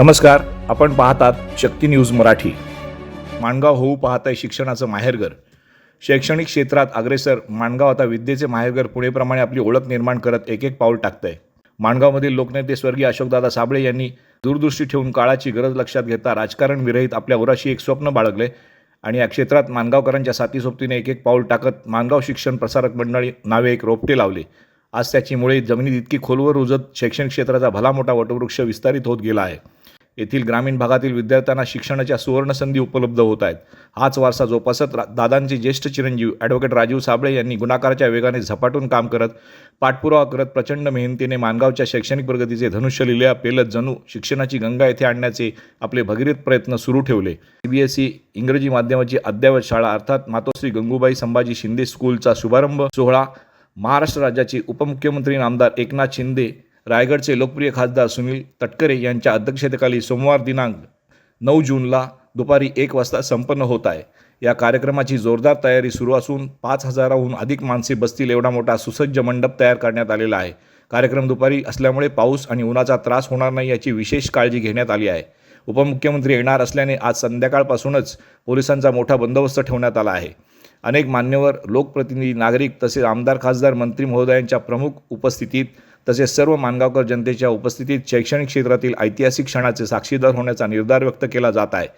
नमस्कार आपण पाहतात शक्ती न्यूज मराठी. माणगाव होऊ पाहत आहे शिक्षणाचं माहेरघर. शैक्षणिक क्षेत्रात अग्रेसर माणगाव आता विद्येचे माहेरघर पुणेप्रमाणे आपली ओळख निर्माण करत एक एक पाऊल टाकतंय. माणगावमधील लोकनेते स्वर्गीय अशोकदादा साबळे यांनी दूरदृष्टी ठेवून काळाची गरज लक्षात घेता राजकारण विरहित आपल्या उराशी एक स्वप्न बाळगले आणि या क्षेत्रात माणगावकरांच्या साथीसोबतीने एक एक पाऊल टाकत माणगाव शिक्षण प्रसारक मंडळी नावे एक रोपटे लावले. आज त्याची मुळे जमिनीत इतकी खोलवर रुजत शैक्षणिक क्षेत्राचा भला मोठा वटवृक्ष विस्तारित होत गेला आहे. येथील ग्रामीण भागातील विद्यार्थ्यांना शिक्षणाच्या सुवर्णसंधी उपलब्ध होत आहेत. हाच वारसा जोपासत रा दादांचे ज्येष्ठ चिरंजीव ॲडव्होकेट राजीव साबळे यांनी गुणाकाराच्या वेगाने झपाटून काम करत पाठपुरावा करत प्रचंड मेहनतीने मानगावच्या शैक्षणिक प्रगतीचे धनुष्य लिहिल्या पेलत जणू शिक्षणाची गंगा येथे आणण्याचे आपले भगीरथ प्रयत्न सुरू ठेवले. सीबीएसई इंग्रजी माध्यमाची अद्ययावत शाळा अर्थात मातोश्री गंगूबाई संभाजी शिंदे स्कूलचा शुभारंभ सोहळा महाराष्ट्र राज्याचे उपमुख्यमंत्री नामदार एकनाथ शिंदे रायगडचे लोकप्रिय खासदार सुनील तटकरे यांच्या अध्यक्षतेखाली सोमवार दिनांक नऊ जूनला दुपारी एक वाजता संपन्न होत आहे. या कार्यक्रमाची जोरदार तयारी सुरू असून पाच हजाराहून अधिक माणसे बसतील एवढा मोठा सुसज्ज मंडप तयार करण्यात आलेला आहे. कार्यक्रम दुपारी असल्यामुळे पाऊस आणि उन्हाचा त्रास होणार नाही याची विशेष काळजी घेण्यात आली आहे. उपमुख्यमंत्री येणार असल्याने आज संध्याकाळपासूनच पोलिसांचा मोठा बंदोबस्त ठेवण्यात आला आहे. अनेक मान्यवर लोकप्रतिनिधी नागरिक तसेच आमदार खासदार मंत्री महोदयांच्या प्रमुख उपस्थितीत तसेच सर्व मानगावकर जनतेच्या उपस्थितीत शैक्षणिक क्षेत्रातील ऐतिहासिक क्षणाचे साक्षीदार होण्याचा निर्धार व्यक्त केला जात आहे.